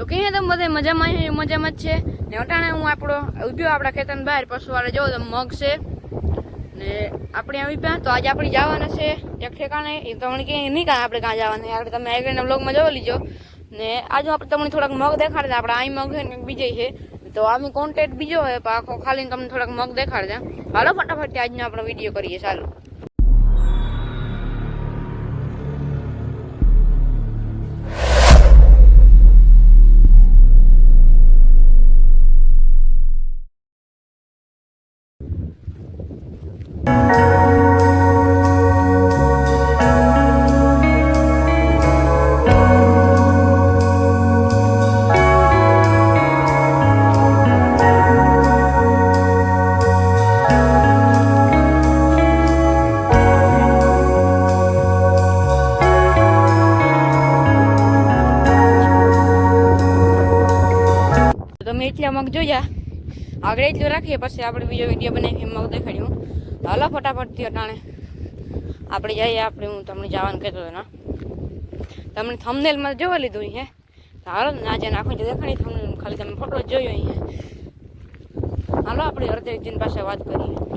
તો કહીએ તમે બધે મજામાં મજામાં જ છે. ને અટાણે હું આપણો ઉભ્યો આપણા ખેતરની બહાર, પશુવાળે જવું તો મગ છે. ને આપણે આવી પ્યાં તો આજે આપણે જવાના છે એક ઠેકાણે. એ તમને કે નહીં કાં આપણે કાં જવાના આપણે તમે આગળના બ્લોગમાં જોઈ લીજો. ને આજે આપણે તમને થોડાક મગ દેખાડતા, આપણે આ મગ છે ને બીજે છે. તો આમી કોન્ટેક્ટ બીજો હોય આખો ખાલી તમને થોડાક મગ દેખાડતા. હાલો, ફટાફટ આજનો આપણો વીડિયો કરીએ, ચાલો. મગ જોયા. આગળ એટલું રાખીએ, પછી આપણે બીજો વીડિયો બનાવી મગ દેખાડ્યું. હાલો ફટાફટથી અટાણે આપણે જઈએ, આપણે હું તમને જવાનું કહેતો હતો તમને થમનેલમાં જોવા લીધું હે? હાલો ને, આજે નાખું જે દેખાડી થમનેલ ખાલી તમે ફોટો જોયો અહીંયા હાલો, આપણે દિન પાસે વાત કરીએ.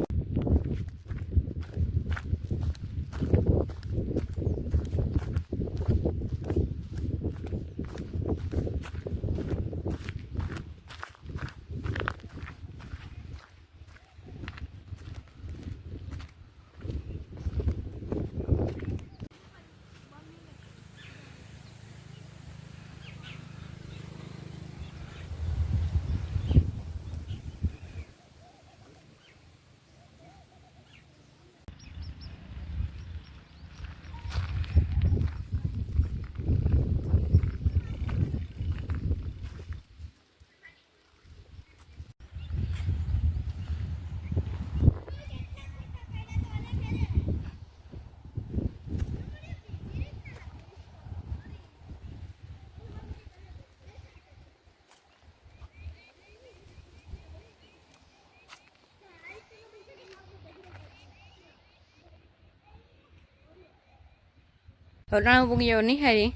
અટાણું પૂગ્યો નિહારી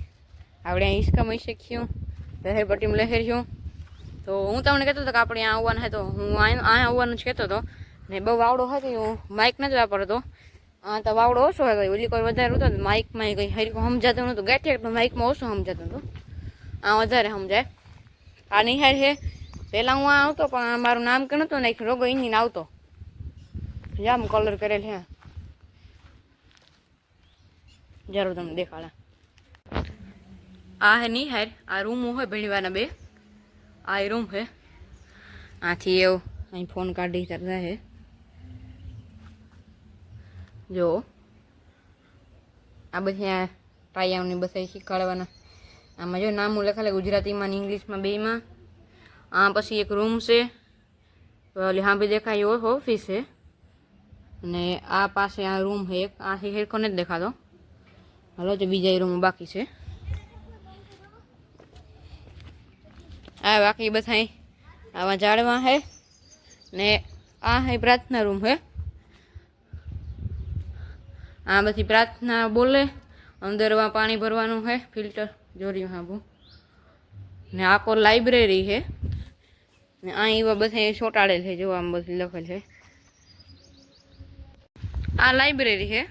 આપણે અહીં હિંચકામાં શીખ્યું લહેર પટ્ટીમાં લહેર્યું તો હું તમને કહેતો હતો કે આપણે અહીંયા આવવાના હતો હું અહીંયા આવવાનું જ કહેતો હતો. ને બહુ વાવડો હતો હું માઇક નથી વાપરતો. આ તો વાવડો ઓછો હતો, ઓલી કોઈ વધારે હતો માઇકમાં કંઈ હરીકો સમજાતું નહોતું. ગેઠે માઇકમાં ઓછું સમજાતું હતું. આ વધારે સમજાય. આ નિહાર છે પહેલાં હું આ આવતો, પણ મારું નામ કે નહોતું નાખ્યું. રોગો ઇન્જિન આવતો. જામ કલર કરેલ છે. જરૂર તમને દેખાડા. આ હે નહીં હેર, આ રૂમ હોય ભણીવાના બે. આ રૂમ હે. આથી એવું અહીં ફોન કાઢી કરતા હે. જો. આ બધી આ પાયાઓની બધા શીખવાડવાના. આમાં જો નામું લખાલે ગુજરાતીમાં ને ઇંગ્લિશમાં બેમાં આ પછી એક રૂમ છે. ઓલી બી દેખાય ઓફિસ છે અને આ પાસે આ રૂમ છે એક. આથી હેરખો નથી દેખાતો. હાલો, તો બીજા રૂમ બાકી છે. આ બાકી બધા આવા ઝાડવા હે ને આ હે પ્રાર્થના રૂમ હે. આ બધી પ્રાર્થના બોલે, અંદરમાં પાણી ભરવાનું હે ફિલ્ટર જોર્યું હા બહુ. ને આખો લાઇબ્રેરી છે ને આ એવા બધા ચોંટાડેલ છે જો આમ લખેલ છે આ લાઇબ્રેરી છે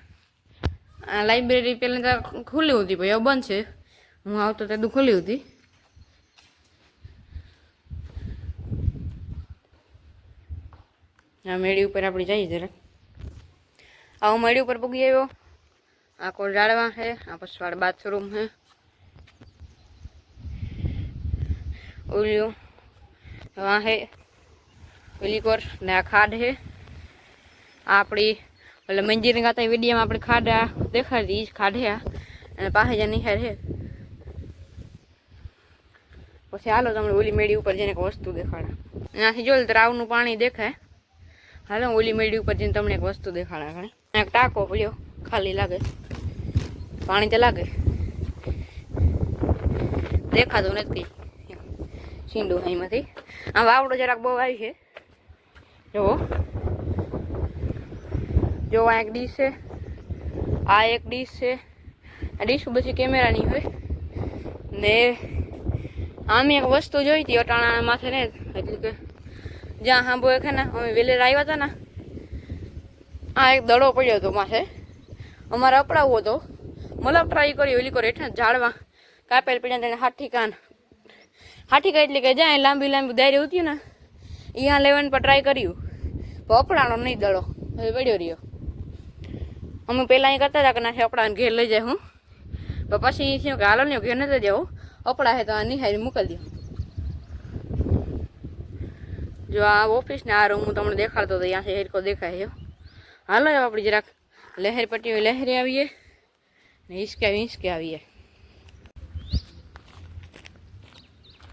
આ લાઇબ્રેરી પહેલાં તો ખુલ્લી હતી પછી બંધ છે. હું આવતો ત્યાં ખુલ્લી હતી. આ મેળી ઉપર આપણે જઈએ જરા આવો મેળી ઉપર પૂગી આવ્યો. આ કોલ જાળવા છે, આ પછવાડ બાથરૂમ છે. ઓલિયો વાં છે ઓલી કોર ને આ ખાડ છે. આપણી એટલે મંજીર ગાતા વિડીયોમાં આપણે ખાડા દેખાડી જ ખાડ્યા. અને પાસે જ્યાં નિહાર હે. પછી હાલો તમને ઓલી મેળી ઉપર જઈને એક વસ્તુ દેખાડા. એનાથી જો દ્રાવનું પાણી દેખાય. હાલો, ઓલી મેળી ઉપર જઈને તમને એક વસ્તુ દેખાડા એક ટાંકો પડ્યો, ખાલી લાગે. પાણી તો લાગે. દેખાતું નથી છીંડું અહીંમાંથી. આ વાવડો જરાક બહુ આવી છે. જુઓ. જો આ એક ડીશ છે. આ એક ડીશ છે. આ ડીશ બધી કેમેરાની હોય? ને આમ એક વસ્તુ જોઈ હતી અટાણા માથે ને એટલે કે જ્યાં સાંભો એ ને, અમે વેલેર આવ્યા હતા ને, આ એક દડો પડ્યો હતો માથે. અમારે અપડાવવો હતો. મતલબ ટ્રાય કર્યો ઓલી કરી હેઠળ ઝાડવા. કાપેલ પડ્યા તેને હાથી કાન. હાથી કા એટલે કે જ્યાં લાંબી લાંબી દાયરી હતી ને અહીંયા લેવન પર ટ્રાય કર્યું. પણ અપડાણો નહીં દડો. હવે પડ્યો રહ્યો. અમે પહેલાં અહીં કરતા હતા કે ના અપડાને ઘેર લઈ જાય હું. પણ પછી થયું કે હાલો ને ઘેર નથી જવું. અપડા હે તો આ નિહારી મોકલી દો જો આ ઓફિસ ને આ રૂમ હું તમને દેખાડતો હતો ત્યાંથી હેરકો દેખાય છે. હાલો હવે આપણે જરાક લહેર પટ્ટી લહેરી આવીએ ને હિંચકે હિંચકે આવીએ.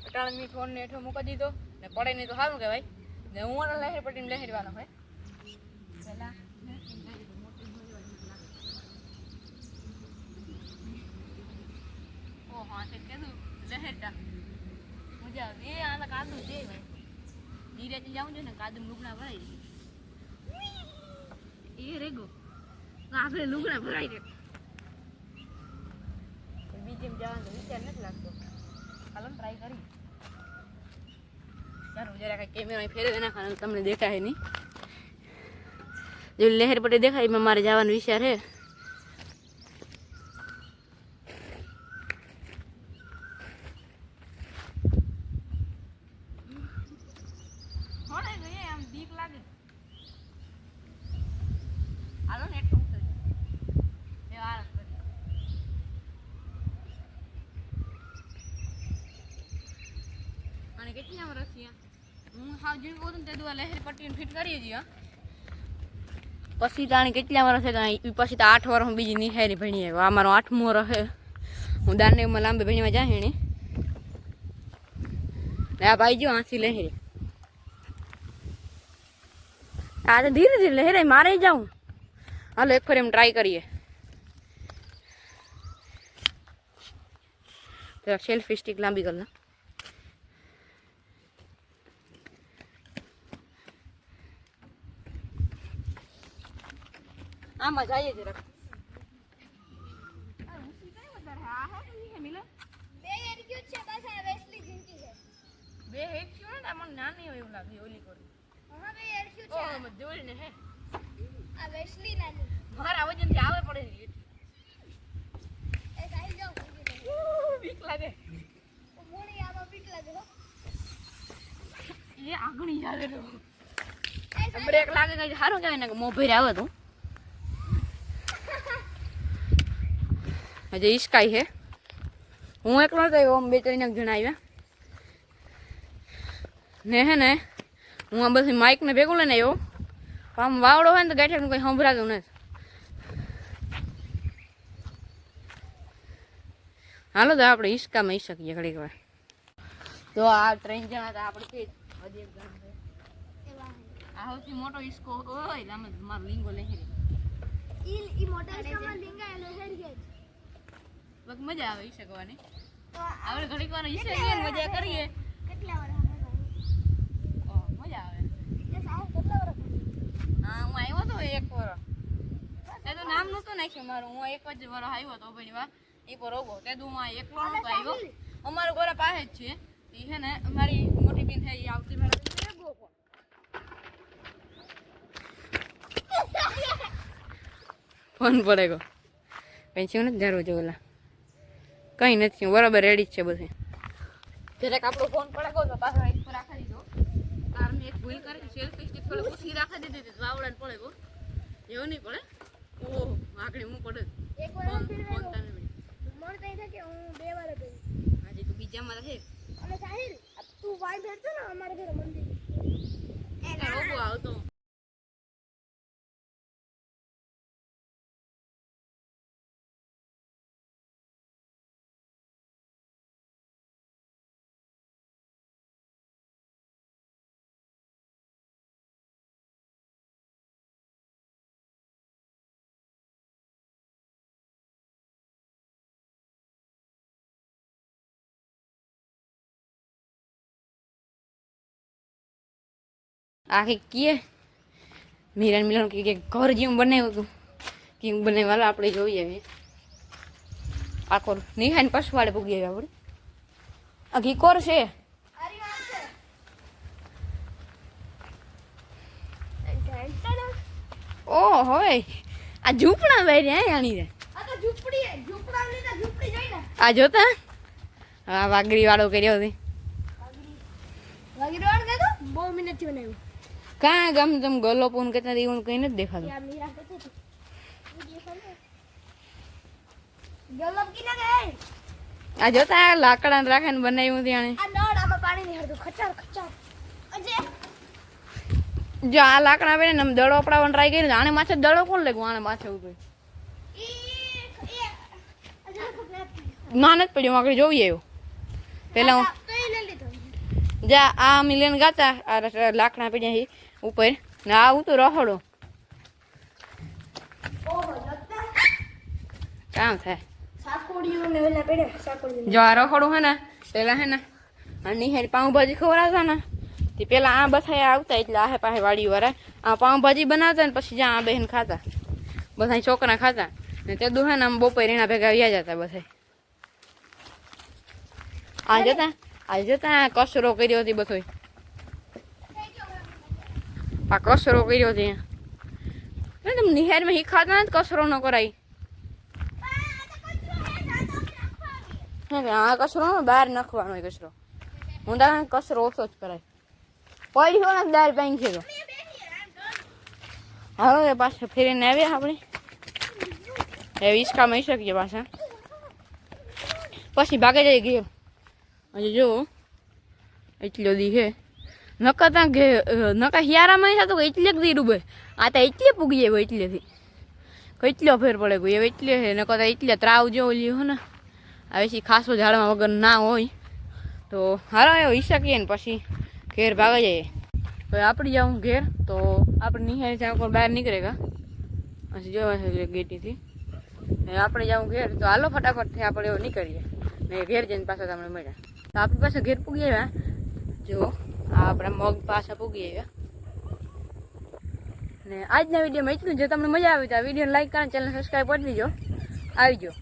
અટાણ મી ફોન ને હેઠો મૂકી દીધો ને પડે નહીં તો સારું કહેવાય. ને હું અને લહેર પટ્ટીને લહેરવાનો હોય. પહેલા હા તે કીધું લહેરતા મજા આવે. એ આલા કાદુ છે ધીરેથી જાઉં છે ને કાદુ લુગડા ભરાય એ રેગો. આપણે લુગડા ભરાય દે બીજેમ જવાનો વિચાર નથી લાગતો. હાલો ટ્રાય કરી ચાલો જરા કાંઈ કેમેરા ફેરવે નાખવાનો, તમને દેખાય નહીં. જો લહેર પટે દેખાય એમાં મારે જવાનો વિચાર છે થોડે ગયે આમ બીક લાગે હાલો ને એટલું ઉતરી એ આરામ કરી અને કેટલી આમ રસી હું હાવ જીણ કહું ને તે દુઆ લહેર પટ્ટીને ફિટ કરી દઈએ પછી તાણી કેટલા વર્ષ છે ઈ પછી તો આઠ વર્ષ બીજી નિહારી ભણી આવ્યો આ મારો આઠમો રહે. હું દાનદેવમાં લાંબે ભણીમાં જાય ને ને આ ભાઈ જો આંસી લહેરી. આ તો ધીરે ધીરે લહેરાય, મારે જાઉં. હાલો એક ફર એમ ટ્રાય કરીએ. સેલ્ફી સ્ટિક લાંબી કર આમાં જઈએ જરાક. બે ને મને નાની હોય એવું લાગે, ઓલી કરી. ઓહ મત જોઈને હે. મારા વજન આવે પડે બીક લાગે. એ આગણી બ્રેક લાગે કઈ સારું કહેવાય ને કે મોભેર આવે તો. હજી ઈસકાઈ હે. હું એકલો તો આવ્યો આમ બે ત્રણ જણા આવ્યા. ને હે ને, હું આ બધી માઇકને ભેગું લઈને આવ્યો. આમ વાવડો હોય ને તો ગાંઠિયાનું કંઈ સંભળાતું નથી. હાલો તો આપણે હિસકામાં ઈ શકીએ ઘડીક વાર. તો આ ત્રણ જણા હતા આપણે તે હજી એક જણા છે. આ સૌથી મોટો હિસકો હોય આમ જ મારો લીંગો લહેરી. બસ મજા આવે ઈ શકવાની આપણે ઘડીક વાર ઈ શકીએ મજા કરીએ. ઓહ, મજા આવે. હા હું આવ્યો તો એક વાર તે તો નામ નહોતું નાખ્યું મારું. હું એક જ વાર આવ્યો તો ઘણી વાર એ પર રોગો. તે તો હું એકલો નહોતો આવ્યો અમારું ઘર પાસે જ છે. એ છે ને મારી મોટી બેન છે એ આવતી મારા ફોન પડે ગો. પછી હું નથી ધારવો જો ઓલા કઈ નથી બરાબર રેડી જ છે બધું. જરાક આપણો ફોન પડે તો પાછો એક પર રાખી દીધો. તાર મેં એક ભૂલ કરી સેલ્ફી સ્ટિક થોડી ઓછી રાખી દીધી હતી તો આવડે પડે ગો એવું નહીં પડે? ઓહ આકડી હું પડે? ફોન ફોન તને મળી. આજે તું બીજામાં રહે. એ રોગો આવતો. આખી કીએ. મિલન મિલન કે ઘર જેવું બનાવ્યું હતું કેવું બનાવવાલા આપણે જોઈએ હવે. આખો નિહાન પશુવાડે પૂગી આવ્યા આપણે આ ઘીકોર છે. ઓ હોય. આ ઝૂંપડા ભાઈ આય આની રે. આ જોતા? હા વાગડી વાળો કર્યો હતી વાગી વાળો બહુ મિનિટ બનાવ્યું. કાં ગમ તમ ગલો પૂન કરતા એવું કઈ નથી દેખાતું. આ જોતા લાકડા રાખીને બનાવ્યું ત્યાં જો આ લાકડા બેને આમ દડો પડાવવાનો ટ્રાય કરી આને માથે દડો કોણ લાગ્યું આને માથે ઊભી નાનત નથી પડ્યું આગળ જોઈએ એવું પેલા હું જા આ મિલિયન ગાતા. આ લાકડા પડ્યા ઉપર. ને, આવું તો રહોડો. કામ થાય. જો આ રખોડું હે ને, પેલા હે ને નિહારી પાઉંભાજી ખવડાવતા ને, તે પેલા આ બથાયા આવતા એટલે આહે પાસે વાડી વાળા. આ પાઉંભાજી બનાવતા ને પછી જ્યાં આ બહેન ખાતા. બધા છોકરા ખાતા. ને તે દુહે ને આમ બપોર એના ભેગા વ્યા જતા બધા આ જતા આ જતા કચરો કર્યો હતી બધો આ કચરો કર્યો હતી ને તમે નિહારમાં શીખાતા ને કચરો ન કરાય. હે કે આ કચરો ને, બહાર નાખવાનો હોય કચરો હું તારે કચરો ઓછો જ કરાય. પડી હોય ને દાર પાઈ છે તો હવે પાછા ફેરીને આવ્યા આપણે. એ હિંચકા મળી શકીએ પાછા. પછી ભાગે જઈ ગયો હજી જો, એટલો દી છે નકા ત્યાં નકા હિયારામાં થતું કે એટલે દી ડૂબે આ તો એટલે પૂગી જાય એટલેથી. કેટલો ફેર પડે ગયો હવે એટલે છે નકા તો એટલે ત્રાવ જેવો લ્યો ને. હવે પછી ખાસો ઝાડમાં વગર ના હોય. તો હારો એવો ઈશકીએ ને પછી ઘેર ભાગે જઈએ હવે આપણે જાઉં ઘેર, તો આપણે નિહાળી ત્યાં બહાર નીકળેગા પછી જોવા છે ગેટીથી. આપણે જાઉં ઘેર, તો હાલો ફટાફટથી આપણે એવું નીકળીએ. ને ઘેર જઈને પાછા તમને મળ્યા. તો આપણી પાસે ઘેર પૂગી આવ્યા. જો. આપણા મગ પાછા પૂગી આવ્યા. ને આજના વિડીયોમાં એટલું જો. તમને મજા આવી તો આ વિડીયોને લાઈક કરો ચેનલ સબસ્ક્રાઈબ કરી દીજો. આવી જાઓ